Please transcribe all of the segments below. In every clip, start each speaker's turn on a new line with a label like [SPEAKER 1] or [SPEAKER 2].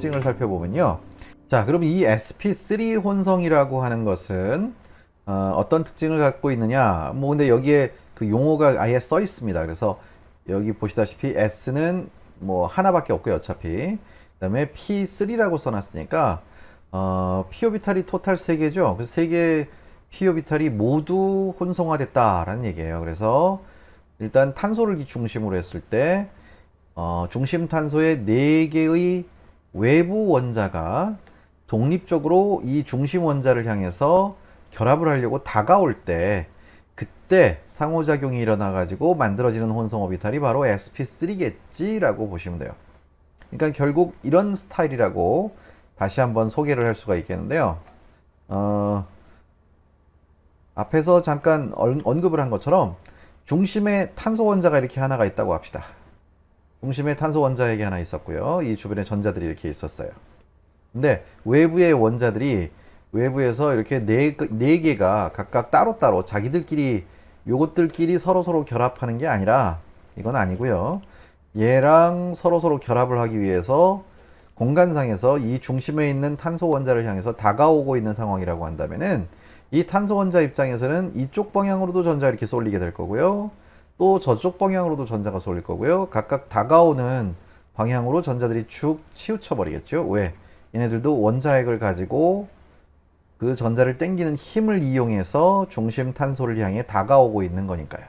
[SPEAKER 1] 특징을 살펴보면요. 자, 그럼 이 sp3 혼성이라고 하는 것은 어, 떤 특징을 갖고 있느냐? 뭐 근데 여기에 그 용어가 아예 써 있습니다. 그래서 여기 보시다시피 s는 뭐 하나밖에 없고요, 어차피. 그다음에 p3라고 써놨으니까 어, p 오비탈이 토탈 3개죠. 그래서 3개 p 오비탈이 모두 혼성화됐다라는 얘기예요. 그래서 일단 탄소를 중심으로 했을 때 어, 중심 탄소의 4개의 외부 원자가 독립적으로 이 중심 원자를 향해서 결합을 하려고 다가올 때 그때 상호작용이 일어나 가지고 만들어지는 혼성 오비탈이 바로 sp3겠지라고 보시면 돼요. 그러니까 결국 이런 스타일이라고 다시 한번 소개를 할 수가 있겠는데요. 어, 앞에서 잠깐 언- 언급을 한 것처럼 중심에 탄소 원자가 이렇게 하나가 있다고 합시다. 중심에 탄소 원자핵이 하나 있었고요. 이 주변에 전자들이 이렇게 있었어요. 근데 외부의 원자들이 외부에서 이렇게 네, 개- 네 개가 각각 따로따로 자기들끼리 요것들끼리 서로서로 결합하는 게 아니라 이건 아니고요. 얘랑 서로서로 결합을 하기 위해서 공간상에서 이 중심에 있는 탄소 원자를 향해서 다가오고 있는 상황이라고 한다면은 이 탄소 원자 입장에서는 이쪽 방향으로도 전자가 이렇게 쏠리게 될 거고요. 또 저쪽 방향으로도 전자가 쏠릴 거고요. 각각 다가오는 방향으로 전자들이 쭉 치우쳐 버리겠죠. 왜? 얘네들도 원자핵을 가지고 그 전자를 땡기는 힘을 이용해서 중심 탄소를 향해 다가오고 있는 거니까요.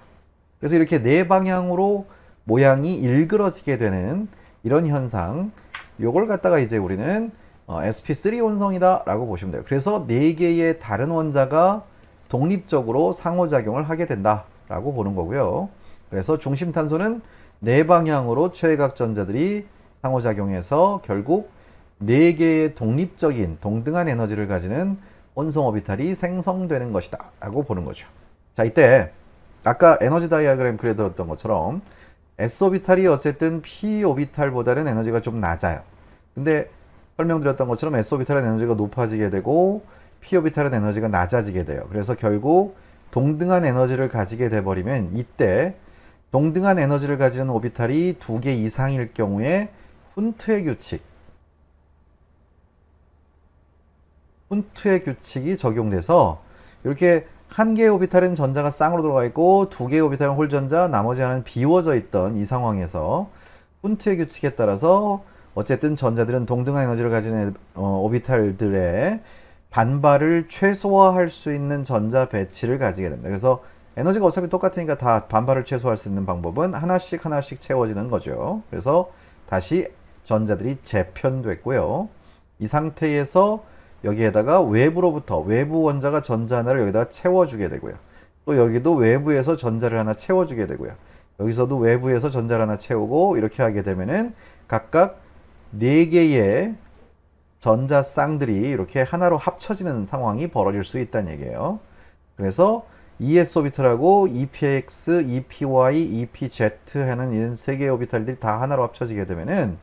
[SPEAKER 1] 그래서 이렇게 네 방향으로 모양이 일그러지게 되는 이런 현상, 요걸 갖다가 이제 우리는 어, sp3 원성이다라고 보시면 돼요. 그래서 네 개의 다른 원자가 독립적으로 상호작용을 하게 된다라고 보는 거고요. 그래서 중심 탄소는 네 방향으로 최외각 전자들이 상호작용해서 결국 네 개의 독립적인 동등한 에너지를 가지는 원성 오비탈이 생성되는 것이다 라고 보는 거죠. 자, 이때 아까 에너지 다이아그램 그려드렸던 것처럼 S 오비탈이 어쨌든 P 오비탈보다는 에너지가 좀 낮아요. 근데 설명드렸던 것처럼 S 오비탈은 에너지가 높아지게 되고 P 오비탈은 에너지가 낮아지게 돼요. 그래서 결국 동등한 에너지를 가지게 돼 버리면 이때 동등한 에너지를 가지는 오비탈이 두 개 이상일 경우에 훈트의 규칙 훈트의 규칙이 적용돼서 이렇게 한 개의 오비탈은 전자가 쌍으로 들어가 있고 두 개의 오비탈은 홀전자, 나머지 하나는 비워져 있던 이 상황에서 훈트의 규칙에 따라서 어쨌든 전자들은 동등한 에너지를 가진 애- 어, 오비탈들의 반발을 최소화할 수 있는 전자 배치를 가지게 됩니다. 그래서 에너지가 어차피 똑같으니까 다 반발을 최소화할 수 있는 방법은 하나씩 하나씩 채워지는 거죠. 그래서 다시 전자들이 재편됐고요. 이 상태에서 여기에다가 외부로부터 외부 원자가 전자 하나를 여기다가 채워주게 되고요. 또 여기도 외부에서 전자를 하나 채워주게 되고요. 여기서도 외부에서 전자를 하나 채우고 이렇게 하게 되면은 각각 네 개의 전자 쌍들이 이렇게 하나로 합쳐지는 상황이 벌어질 수 있다는 얘기예요. 그래서 ES 오비탈하고 EPX, EPY, EPZ 하는 이런 세 개의 오비탈들이 다 하나로 합쳐지게 되면은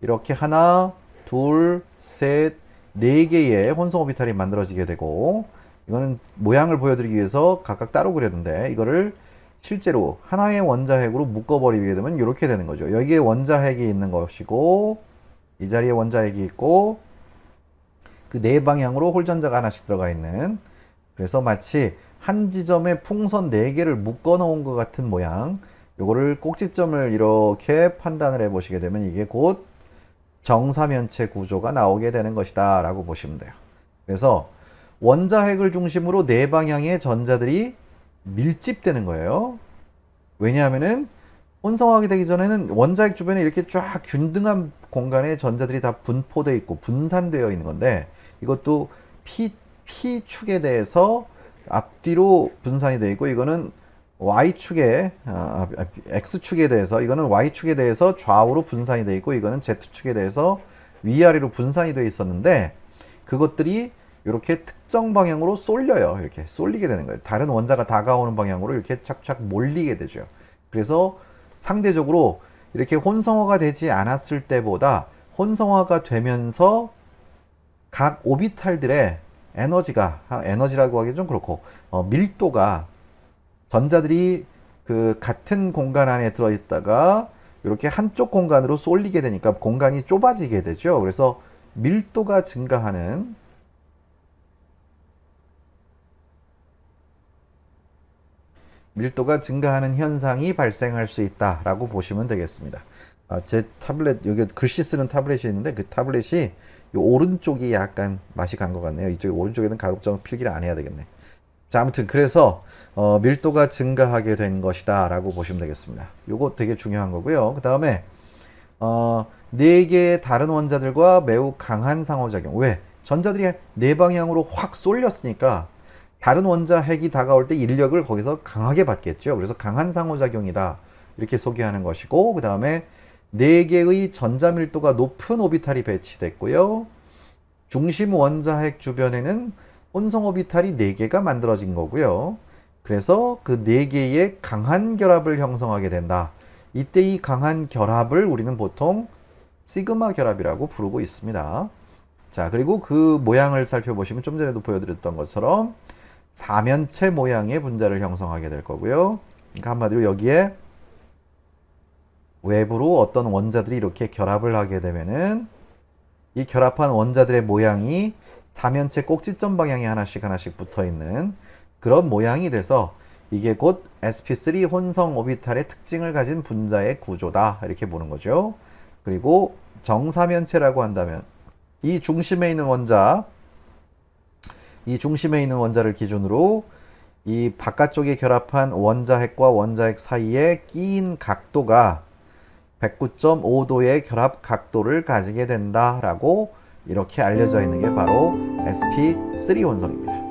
[SPEAKER 1] 이렇게 하나, 둘, 셋, 네 개의 혼성 오비탈이 만들어지게 되고 이거는 모양을 보여드리기 위해서 각각 따로 그렸는데 이거를 실제로 하나의 원자핵으로 묶어버리게 되면 이렇게 되는 거죠. 여기에 원자핵이 있는 것이고 이 자리에 원자핵이 있고 그 네 방향으로 홀전자가 하나씩 들어가 있는 그래서 마치 한 지점에 풍선 네 개를 묶어 놓은 것 같은 모양 요거를 꼭지점을 이렇게 판단을 해 보시게 되면 이게 곧 정사면체 구조가 나오게 되는 것이다 라고 보시면 돼요. 그래서 원자핵을 중심으로 네 방향의 전자들이 밀집되는 거예요. 왜냐하면은 혼성하게 되기 전에는 원자핵 주변에 이렇게 쫙 균등한 공간에 전자들이 다 분포되어 있고 분산되어 있는 건데 이것도 P, P축에 대해서 앞뒤로 분산이 되어 있고 이거는 Y축에 아, 아, X축에 대해서 이거는 Y축에 대해서 좌우로 분산이 되어 있고 이거는 Z축에 대해서 위아래로 분산이 되어 있었는데 그것들이 이렇게 특정 방향으로 쏠려요. 이렇게 쏠리게 되는 거예요. 다른 원자가 다가오는 방향으로 이렇게 착착 몰리게 되죠. 그래서 상대적으로 이렇게 혼성화가 되지 않았을 때보다 혼성화가 되면서 각 오비탈들의 에너지가 아, 에너지라고 하기 좀 그렇고 어, 밀도가 전자들이 그 같은 공간 안에 들어있다가 이렇게 한쪽 공간으로 쏠리게 되니까 공간이 좁아지게 되죠. 그래서 밀도가 증가하는 밀도가 증가하는 현상이 발생할 수 있다라고 보시면 되겠습니다. 아, 제 타블렛 여기 글씨 쓰는 타블렛이 있는데 그 타블렛이 이 오른쪽이 약간 맛이 간 것 같네요. 이쪽 오른쪽에는 가급적 필기를 안 해야 되겠네. 자, 아무튼 그래서 어, 밀도가 증가하게 된 것이다 라고 보시면 되겠습니다. 요거 되게 중요한 거고요. 그 다음에 어, 네 개의 다른 원자들과 매우 강한 상호작용. 왜? 전자들이 네 방향으로 확 쏠렸으니까 다른 원자 핵이 다가올 때 인력을 거기서 강하게 받겠죠. 그래서 강한 상호작용이다. 이렇게 소개하는 것이고, 그 다음에 네 개의 전자 밀도가 높은 오비탈이 배치됐고요. 중심 원자 핵 주변에는 혼성 오비탈이 네 개가 만들어진 거고요. 그래서 그네 개의 강한 결합을 형성하게 된다. 이때 이 강한 결합을 우리는 보통 시그마 결합이라고 부르고 있습니다. 자, 그리고 그 모양을 살펴보시면 좀 전에도 보여드렸던 것처럼 사면체 모양의 분자를 형성하게 될 거고요. 그러니까 한마디로 여기에 외부로 어떤 원자들이 이렇게 결합을 하게 되면은 이 결합한 원자들의 모양이 사면체 꼭지점 방향에 하나씩 하나씩 붙어 있는 그런 모양이 돼서 이게 곧 sp3 혼성 오비탈의 특징을 가진 분자의 구조다 이렇게 보는 거죠. 그리고 정사면체라고 한다면 이 중심에 있는 원자 이 중심에 있는 원자를 기준으로 이 바깥쪽에 결합한 원자핵과 원자핵 사이에 끼인 각도가 109.5도의 결합 각도를 가지게 된다라고 이렇게 알려져 있는 게 바로 sp3 혼성입니다.